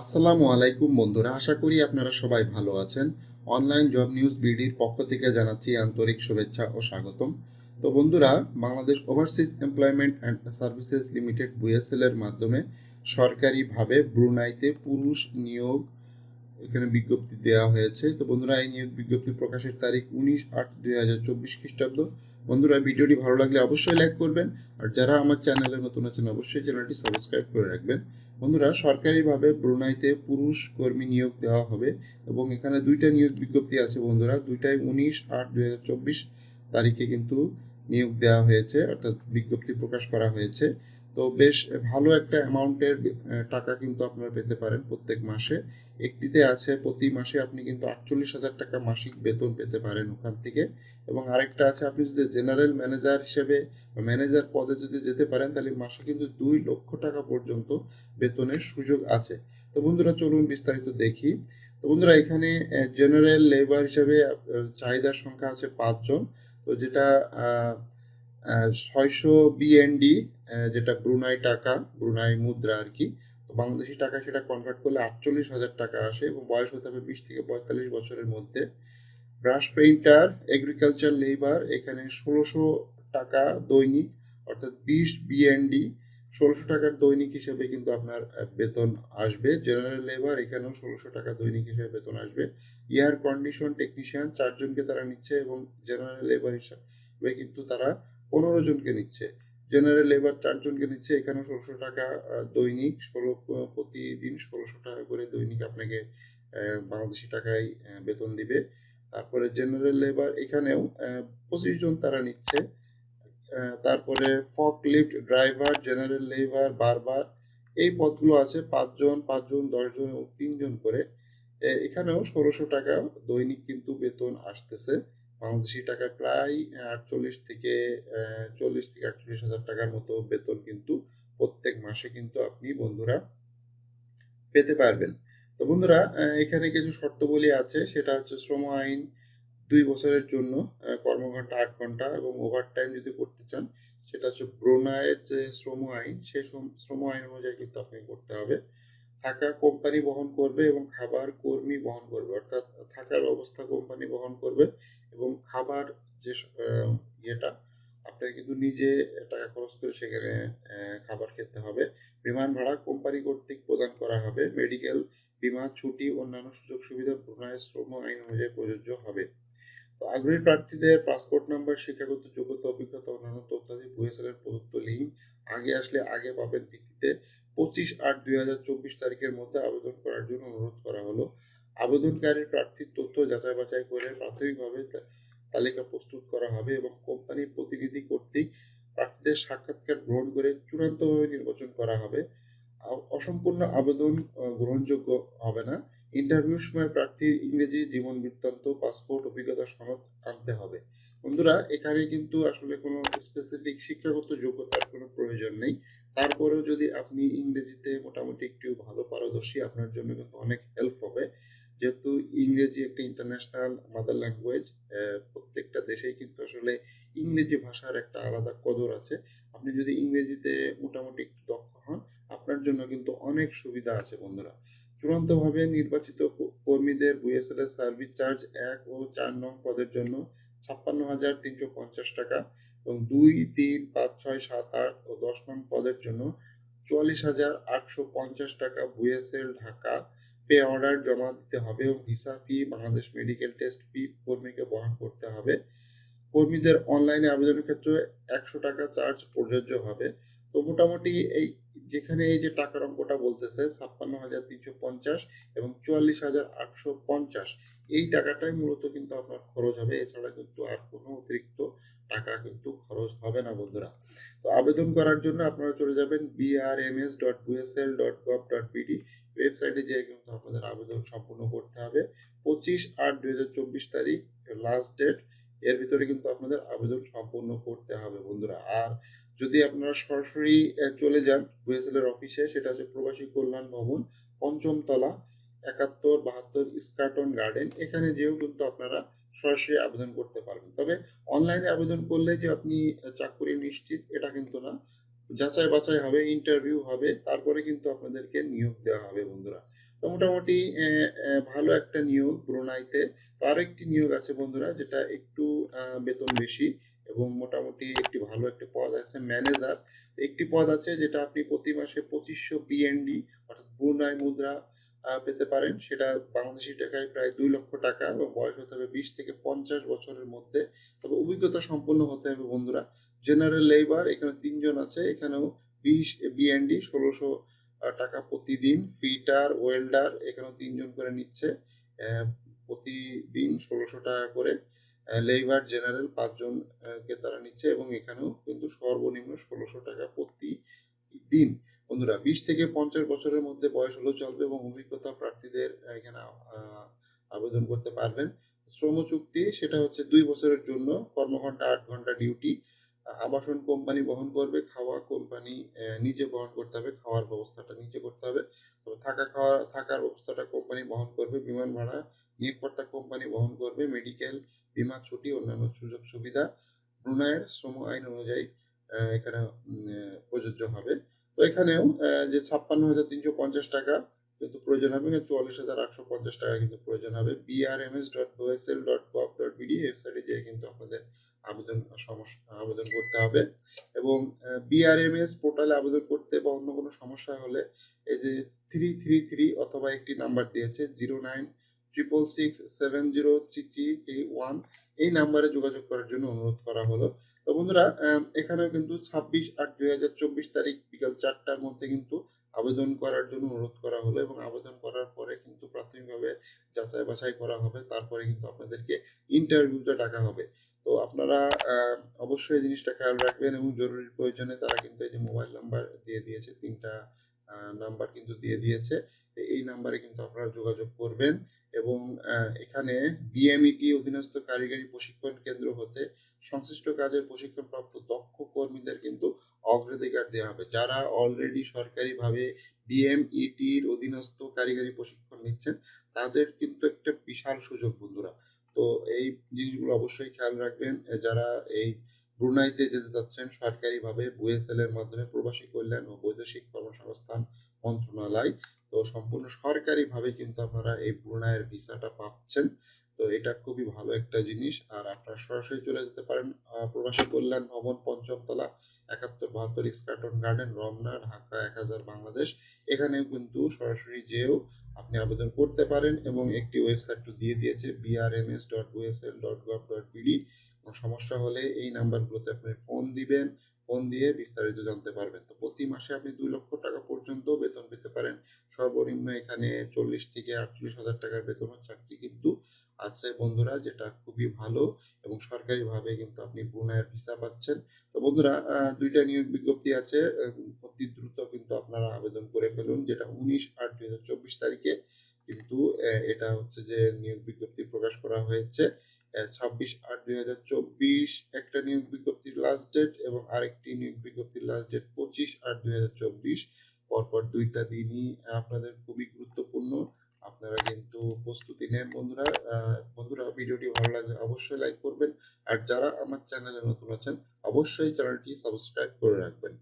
আসসালামু আলাইকুম বন্ধুরা, আশা করি আপনারা সবাই ভালো আছেন। অনলাইন জব নিউজ বিডির পক্ষ থেকে জানাচ্ছি আন্তরিক শুভেচ্ছা ও স্বাগতম। তো বন্ধুরা, Bangladesh overseas employment and services limited BOESL এর মাধ্যমে সরকারিভাবে ব্রুনাইতে পুরুষ নিয়োগ এখানে বিজ্ঞপ্তি দেওয়া হয়েছে। তো বন্ধুরা, এই নিয়োগ বিজ্ঞপ্তি প্রকাশের তারিখ উনিশ আট দুই হাজার চব্বিশ খ্রিস্টাব্দ। বন্ধুরা, ভিডিওটি ভালো লাগলে অবশ্যই লাইক করবেন, আর যারা আমার চ্যানেলে নতুন আছেন, অবশ্যই চ্যানেলটি সাবস্ক্রাইব করে রাখবেন। বন্ধুরা, সরকারিভাবে ব্রুনাইতে পুরুষ কর্মী নিয়োগ দেওয়া হবে, এবং এখানে দুইটা নিয়োগ বিজ্ঞপ্তি আছে বন্ধুরা। দুইটাই উনিশ আট দু তারিখে কিন্তু নিয়োগ দেওয়া হয়েছে, অর্থাৎ বিজ্ঞপ্তি প্রকাশ করা হয়েছে। তো বেশ ভালো একটা অ্যামাউন্টের টাকা কিন্তু আপনারা পেতে পারেন প্রত্যেক মাসে। একটিতে আছে প্রতি মাসে আপনি কিন্তু আটচল্লিশ হাজার টাকা মাসিক বেতন পেতে পারেন ওখান থেকে। এবং আরেকটা আছে, আপনি যদি জেনারেল ম্যানেজার হিসেবে ম্যানেজার পদে যদি যেতে পারেন, তাহলে মাসে কিন্তু দুই লক্ষ টাকা পর্যন্ত বেতনের সুযোগ আছে। তো বন্ধুরা, চলুন বিস্তারিত দেখি। তো বন্ধুরা, এখানে জেনারেল লেবার হিসেবে চাহিদার সংখ্যা আছে পাঁচজন। তো যেটা ছয়শো বিএনডি যেটা ব্রুনাই টাকা, ব্রুনাই মুদ্রা আর কি। তো বাংলাদেশি টাকা সেটা কনভার্ট করলে আটচল্লিশ হাজার টাকা আসে এবং বয়স হতে হবে বিশ থেকে পঁয়তাল্লিশ বছরের মধ্যে। ব্রাশ পেইন্টার এগ্রিকালচার লেবার এখানে ষোলোশো টাকা দৈনিক, অর্থাৎ বিশ বিএনডি ষোলোশো টাকার দৈনিক হিসেবে কিন্তু আপনার বেতন আসবে। জেনারেল লেবার এখানেও ষোলোশো টাকা দৈনিক হিসেবে বেতন আসবে। এয়ার কন্ডিশন টেকনিশিয়ান চারজনকে তারা নিচ্ছে এবং জেনারেল লেবার হিসাবে কিন্তু তারা পনেরো জনকে নিচ্ছে। জেনারেল লেবার চারজনকে নিচ্ছে। এখানেও ষোলোশো টাকা দৈনিক, ষোলো প্রতিদিন ষোলোশো টাকা করে দৈনিক আপনাকে বাংলাদেশি টাকায় বেতন দিবে। তারপরে জেনারেল লেবার এখানেও পঁচিশ জন তারা নিচ্ছে। তারপরে ফক লিফট ড্রাইভার জেনারেল লেবার বারবার। এই পদগুলো আছে পাঁচজন পাঁচজন, দশজন এবং তিনজন করে। এখানেও ষোলোশো টাকা দৈনিক কিন্তু বেতন আসতেছে। বাংলাদেশি টাকায় প্রায় আটচল্লিশ থেকে চল্লিশ থেকে আটচল্লিশ হাজার টাকার মতো বেতন কিন্তু প্রত্যেক মাসে কিন্তু আপনি বন্ধুরা পেতে পারবেন। তো বন্ধুরা এখানে কিছু শর্তবলী আছে। সেটা হচ্ছে শ্রম আইন দুই বছরের জন্য কর্মঘন্টা আট ঘণ্টা এবং ওভার টাইম যদি করতে চান, সেটা হচ্ছে ব্রোনায়ের যে শ্রম আইন, সে শ্রম আইন অনুযায়ী কিন্তু আপনাকে করতে হবে। থাকা কোম্পানি বহন করবে এবং খাবার কর্মী বহন করবে, অর্থাৎ থাকার ব্যবস্থা কোম্পানি বহন করবে এবং খাবার যে ইয়েটা, আপনাকে কিন্তু নিজে টাকা খরচ করে সেখানে খাবার খেতে হবে। বিমান ভাড়া কোম্পানি কর্তৃক প্রদান করা হবে। মেডিকেল বিমা, ছুটি, অন্যান্য সুযোগ সুবিধা, প্রণয়, শ্রম, আইন অনুযায়ী প্রযোজ্য হবে। তো আগ্রহী প্রার্থীদের পাসপোর্ট নাম্বার, শিক্ষাগত যোগ্যতা, অভিজ্ঞতা, অন্যান্য তথ্যাদি বুয়েসেলের প্রদত্ত লিঙ্ক আগে আসলে আগে পাবেন ভিত্তিতে পঁচিশ আট দুই হাজার চব্বিশ তারিখের মধ্যে আবেদন করার জন্য অনুরোধ করা হলো। আবেদনকারীর প্রার্থীর তথ্য যাচাই বাছাই করে প্রাথমিকভাবে তালিকা প্রস্তুত করা হবে এবং কোম্পানির প্রতিনিধি কর্তৃক প্রার্থীদের সাক্ষাৎকার গ্রহণ করে চূড়ান্তভাবে নির্বাচন করা হবে। অসম্পূর্ণ আবেদন গ্রহণযোগ্য হবে না। ইন্টারভিউর সময় প্রার্থীর ইংরেজি জীবন বৃত্তান্ত, পাসপোর্ট, অভিজ্ঞতা সনদ আনতে হবে। বন্ধুরা, এখানে কিন্তু আসলে কোনো স্পেসিফিক শিক্ষাগত যোগ্যতার কোনো প্রয়োজন নেই। তারপরেও যদি আপনি ইংরেজিতে মোটামুটি একটু ভালো পারদর্শী, আপনার জন্য কিন্তু অনেক হেল্প হবে। যেহেতু ইংরেজি একটা ইন্টারন্যাশনাল মাদার ল্যাঙ্গুয়েজ প্রত্যেকটা দেশেই কিন্তু আসলে ইংরেজি ভাষার একটা আলাদা কদর আছে। আপনি যদি ইংরেজিতে মোটামুটি একটু দক্ষ হন আপনার জন্য কিন্তু অনেক সুবিধা আছে, বন্ধুরা। চূড়ান্তভাবে নির্বাচিত কর্মীদের বুয়েসএল এর সার্ভিস চার্জ এক ও চার নং পদের জন্য ছাপ্পান্ন হাজার তিনশো পঞ্চাশ টাকা এবং দুই, তিন, পাঁচ, ছয়, সাত, আট ও দশ নং পদের জন্য চুয়াল্লিশ হাজার আটশো পঞ্চাশ টাকা বুয়েসেল ঢাকা পে অর্ডার জমা দিতে হবে এবং visa fee, Bangladesh medical test fee কর্মীকে বহন করতে হবে। কর্মীদের অনলাইনে আবেদনের ক্ষেত্রে একশো টাকা চার্জ প্রযোজ্য হবে। তো মোটামুটি এই যেখানে এই যে টাকার অঙ্কটা বলতেছে, ছাপ্পান্ন হাজার তিনশো পঞ্চাশ এবং চুয়াল্লিশ হাজার আটশো পঞ্চাশ, এই টাকাটাই মূলত কিন্তু আপনার খরচ হবে। এছাড়া কিন্তু আর কোনো অতিরিক্ত টাকা কিন্তু খরচ হবে না বন্ধুরা। তো আবেদন করার জন্য আপনারা চলে যাবেন BRMS dot BOESL dot gov dot BD ওয়েবসাইটে যেয়ে কিন্তু আপনাদের আবেদন সম্পূর্ণ করতে হবে। পঁচিশ আট দুই হাজার চব্বিশ তারিখ লাস্ট ডেট এর ভিতরে কিন্তু আপনাদের আবেদন সম্পূর্ণ করতে হবে, বন্ধুরা। আর যদি আপনারা সরাসরি চলে যান এর অফিসে, সেটা হচ্ছে প্রবাসী কল্যাণ ভবন পঞ্চম তলা একাত্তর বাহাত্তর স্কার্টন গার্ডেন। এখানে যেও কিন্তু আপনারা সরাসরি আবেদন করতে পারবেন। তবে অনলাইনে আবেদন করলে যে আপনি চাকরি নিশ্চিত, এটা কিন্তু না। যাচাই বাছাই হবে, ইন্টারভিউ হবে, তারপরে কিন্তু আপনাদেরকে নিয়োগ দেওয়া হবে, বন্ধুরা। তো মোটামুটি ভালো একটা নিয়োগ ব্রুনাইতে। তো আরও একটি নিয়োগ আছে বন্ধুরা, যেটা একটু বেতন বেশি এবং মোটামুটি একটি ভালো একটা পদ আছে, ম্যানেজার। একটি পদ আছে যেটা আপনি প্রতি মাসে পঁচিশশো বিএনডি অর্থাৎ ব্রুনাই মুদ্রা পেতে পারেন। সেটা বাংলাদেশি টাকায় প্রায় দুই লক্ষ টাকা এবং বয়স হতে হবে বিশ থেকে পঞ্চাশ বছরের মধ্যে। তবে অভিজ্ঞতা সম্পন্ন হতে হবে বন্ধুরা। জেনারেল লেবার এখানে তিনজন আছে, এখানেও বিশ বিএনডি ষোলোশো টাকা প্রতিদিন ফিটার ওয়েল্ডার এখানেও তিনজন করে নিচ্ছে। প্রতিদিন ষোলোশো টাকা করে লেবার জেনারেল পাঁচজন আহ, কে তারা নিচ্ছে এবং এখানেও কিন্তু সর্বনিম্ন ষোলোশো টাকা প্রতি দিন বন্ধুরা বিশ থেকে পঞ্চাশ বছরের মধ্যে বয়স হলেও চলবে এবং অভিজ্ঞতা প্রার্থীদের এখানে আবেদন করতে পারবেন। শ্রম চুক্তি সেটা হচ্ছে দুই বছরের জন্য কর্মঘন্টা আট ঘণ্টা ডিউটি আবাসন কোম্পানি বহন করবে, খাওয়া কোম্পানি নিজে বহন করতে হবে, খাওয়ার ব্যবস্থাটা নিজে করতে হবে। তো থাকা খাওয়া, থাকার ব্যবস্থাটা কোম্পানি বহন করবে, বিমান ভাড়া নিয়োগকর্তা কোম্পানি বহন করবে, মেডিকেল, বিমা ছুটি, অন্যান্য সুযোগ সুবিধা। ব্রুনাইয়ের শ্রম আইন অনুযায়ী এখানে প্রযোজ্য হবে। তো এখানেও যে ছাপ্পান্ন হাজার তিনশো পঞ্চাশ টাকা কিন্তু প্রয়োজন হবে চুয়াল্লিশ হাজার আটশো পঞ্চাশ টাকা কিন্তু প্রয়োজন হবে। BRMS dot OSL dot gov dot BD ওয়েবসাইটে যেয়ে কিন্তু আপনাদের আবেদন সমস্যা, আবেদন করতে হবে। এবং বিআরএমএস পোর্টালে আবেদন করতে বা অন্য কোনো সমস্যা হলে এই যে থ্রি থ্রি থ্রি অথবা একটি নাম্বার দিয়েছে zero nine triple six seven zero three three three one এই নাম্বারে যোগাযোগ করার জন্য অনুরোধ করা হলো। তো বন্ধুরা এখানেও কিন্তু ছাব্বিশ আট দুই হাজার চব্বিশ তারিখ বিকাল চারটার মধ্যে কিন্তু আবেদন করার জন্য অনুরোধ করা হলো এবং আবেদন করার পরে কিন্তু প্রাথমিকভাবে যাচাই বাছাই করা হবে। তারপরে কিন্তু আপনাদেরকে ইন্টারভিউতে ডাকা হবে। তো আপনারা অবশ্যই এই জিনিসটা খেয়াল রাখবেন এবং জরুরি প্রয়োজনে তারা কিন্তু এই যে মোবাইল নাম্বার দিয়ে দিয়েছে তিনটা নাম্বার কিন্তু দিয়ে দিয়েছে। এই নাম্বারে কিন্তু আপনারা যোগাযোগ করবেন এবং এখানে বিএমইটি অধীনস্থ কারিগরি প্রশিক্ষণ কেন্দ্র হতে সংশ্লিষ্ট কাজের প্রশিক্ষণপ্রাপ্ত দক্ষ কর্মীদের কিন্তু অগ্রাধিকার দেওয়া হবে। যারা অলরেডি সরকারিভাবে বিএমইটির অধীনস্থ কারিগরি প্রশিক্ষণ নিচ্ছেন, তাদের কিন্তু একটা বিশাল সুযোগ বন্ধুরা। তো এই জিনিসগুলো অবশ্যই খেয়াল রাখবেন। যারা এই ব্রুনাইতে যেতে চাচ্ছেন সরকারিভাবে বুয়েসেল এর মাধ্যমে প্রবাসী কল্যাণ ও বৈদেশিক কর্মসংস্থান মন্ত্রণালয়। তো সম্পূর্ণ সরকারিভাবে কিন্তু আপনারা এই ব্রুনাইয়ের ভিসাটা পাচ্ছেন। তো এটা খুবই ভালো একটা জিনিস। আর সরাসরি চলে যেতে পারেন প্রবাসী কল্যাণ ভবন, পঞ্চমতলা, একাত্তর বাহাত্তর স্কাটন গার্ডেন রমনা ঢাকা এক হাজার বাংলাদেশ। এখানেও কিন্তু সরাসরি যেও আপনি আবেদন করতে পারেন এবং একটি ওয়েবসাইট দিয়ে দিয়েছে BRMS dot OSL dot gov dot BD কোনো সমস্যা হলে এই নাম্বারগুলোতে আপনি ফোন দিবেন, ফোন দিয়ে বিস্তারিত জানতে পারবেন। তো প্রতি মাসে আপনি দুই লক্ষ টাকা পর্যন্ত বেতন পেতে পারেন। সর্বনিম্ন এখানে চল্লিশ থেকে আটচল্লিশ হাজার টাকার বেতনের চাকরি কিন্তু আছে বন্ধুরা, যেটা খুবই ভালো এবং সরকারিভাবে কিন্তু আপনি ব্রুনাইয়ের ভিসা পাচ্ছেন। তো বন্ধুরা দুইটা নিয়োগ বিজ্ঞপ্তি আছে। অতি দ্রুত কিন্তু আপনারা আবেদন করে ফেলুন, যেটা উনিশ আট দুই হাজার চব্বিশ তারিখে। কিন্তু এটা হচ্ছে যে নিয়োগ বিজ্ঞপ্তি প্রকাশ করা হয়েছে। ছাব্বিশ আট দুই হাজার চব্বিশ, একটা নিয়োগ বিজ্ঞপ্তির লাস্ট ডেট এবং আরেকটি নিয়োগ বিজ্ঞপ্তির লাস্ট ডেট পঁচিশ আট দুই হাজার চব্বিশ। পরপর দুইটা দিনই আপনাদের খুবই গুরুত্বপূর্ণ আপনারা কিন্তু প্রস্তুতি নেন বন্ধুরা। বন্ধুরা, ভিডিওটি ভালো লাগলে অবশ্যই লাইক করবেন। আর যারা আমার চ্যানেলে নতুন আছেন, অবশ্যই চ্যানেলটি সাবস্ক্রাইব করে রাখবেন।